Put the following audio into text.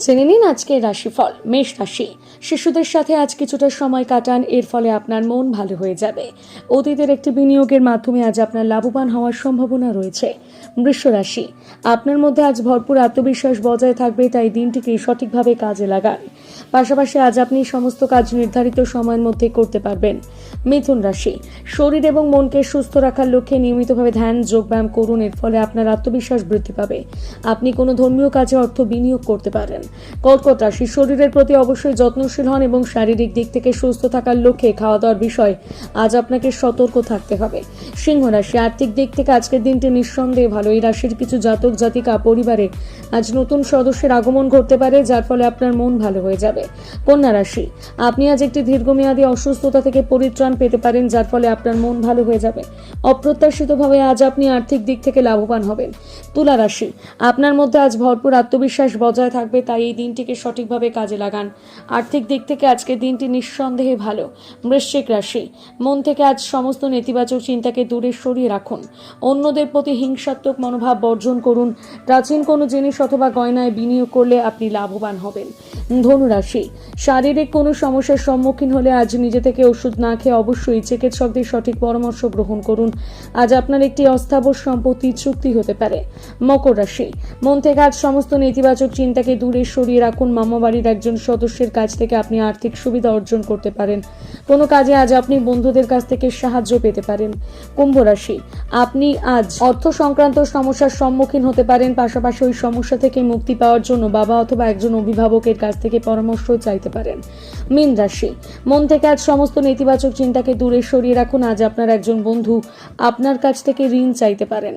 জেনে নিন আজকের রাশিফল, মেষ রাশি। শিশুদের সাথে আজ কিছুটা সময় কাটান, এর ফলে আপনার মন ভালো হয়ে যাবে। অতীতের একটি বিনিয়োগের মাধ্যমে আজ আপনার লাভবান হওয়ার সম্ভাবনা রয়েছে। বৃষ রাশি, আপনার মধ্যে আজ ভরপুর আত্মবিশ্বাস বজায় থাকবে, তাই দিনটিকে সঠিকভাবে কাজে লাগান। পাশাপাশি আজ আপনি সমস্ত কাজ নির্ধারিত সময়ের মধ্যে করতে পারবেন। মিথুন রাশি, শরীর এবং মনকে সুস্থ রাখার লক্ষ্যে নিয়মিতভাবে ধ্যান, যোগব্যায়াম করুন, এর ফলে আপনার আত্মবিশ্বাস বৃদ্ধি পাবে। আপনি কোনো ধর্মীয় কাজে অর্থ বিনিয়োগ করতে পারেন। কর্কট রাশি শরীরের প্রতি অবশ্যই যত্নশীল হন এবং শারীরিক দিক থেকে সুস্থ থাকার লক্ষ্যে খাওয়া দাওয়ার বিষয় আজ আপনাকে সতর্ক থাকতে হবে। সিংহ রাশি আর্থিক দিক থেকে আজকের দিনটি নিঃসন্দেহে ভালো। এই রাশির কিছু জাতক, জাতিকা পরিবারে আজ নতুন সদস্যের আগমন ঘটতে পারে, যার ফলে আপনার মন ভালো হয়ে যাবে। কন্যা রাশি, আপনি আজ একটি দীর্ঘমেয়াদী অসুস্থতা থেকে পরিত্রাণ পেতে পারেন, যার ফলে আপনার মন ভালো হয়ে যাবে। অপ্রত্যাশিতভাবে আজ আপনি আর্থিক দিক থেকে লাভবান হবেন। তুলা রাশি, আপনার মধ্যে আজ ভরপুর আত্মবিশ্বাস বজায় থাকবে, তাই এই দিনটিকে সঠিকভাবে কাজে লাগান। আর্থিক দিক থেকে আজকের দিনটি নিঃসন্দেহে ভালো। বৃশ্চিক রাশি। মন থেকে আজ সমস্ত নেতিবাচক চিন্তাকে দূরে সরিয়ে রাখুন। অন্যদের প্রতি হিংসাত্মক মনোভাব বর্জন করুন। প্রাচীন কোনো জিনিস অথবা গয়নায় বিনিয়োগ করলে আপনি লাভবান হবেন। ধনুরাশি। শারীরিক কোনো সমস্যার সম্মুখীন হলে আজ নিজে থেকে ওষুধ না খেয়ে অবশ্যই চিকিৎসকদের সঠিক পরামর্শ গ্রহণ করুন। আজ আপনার একটি অস্থাবর সম্পত্তি চুক্তি হতে পারে। মকর রাশি। মন থেকে আজ সমস্ত নেতিবাচক চিন্তাকে দূরে সরিয়ে রাখুন। মামাবাড়ির একজন সদস্যের কাছ থেকে আপনি আর্থিক সুবিধা অর্জন করতে পারেন। কোনো কাজে আজ আপনি বন্ধুদের কাছ থেকে সাহায্য পেতে পারেন। কুম্ভ রাশি, আপনি আজ অর্থ সংক্রান্ত সমস্যার সম্মুখীন হতে পারেন। পাশাপাশি ওই সমস্যা থেকে মুক্তি পাওয়ার জন্য বাবা অথবা একজন অভিভাবকের কাছ থেকে পরামর্শ চাইতে পারেন। মীন রাশি, মন থেকে আজ সমস্ত নেতিবাচক চিন্তাকে দূরে সরিয়ে রাখুন। আজ আপনার একজন বন্ধু আপনার কাছ থেকে ঋণ চাইতে পারেন।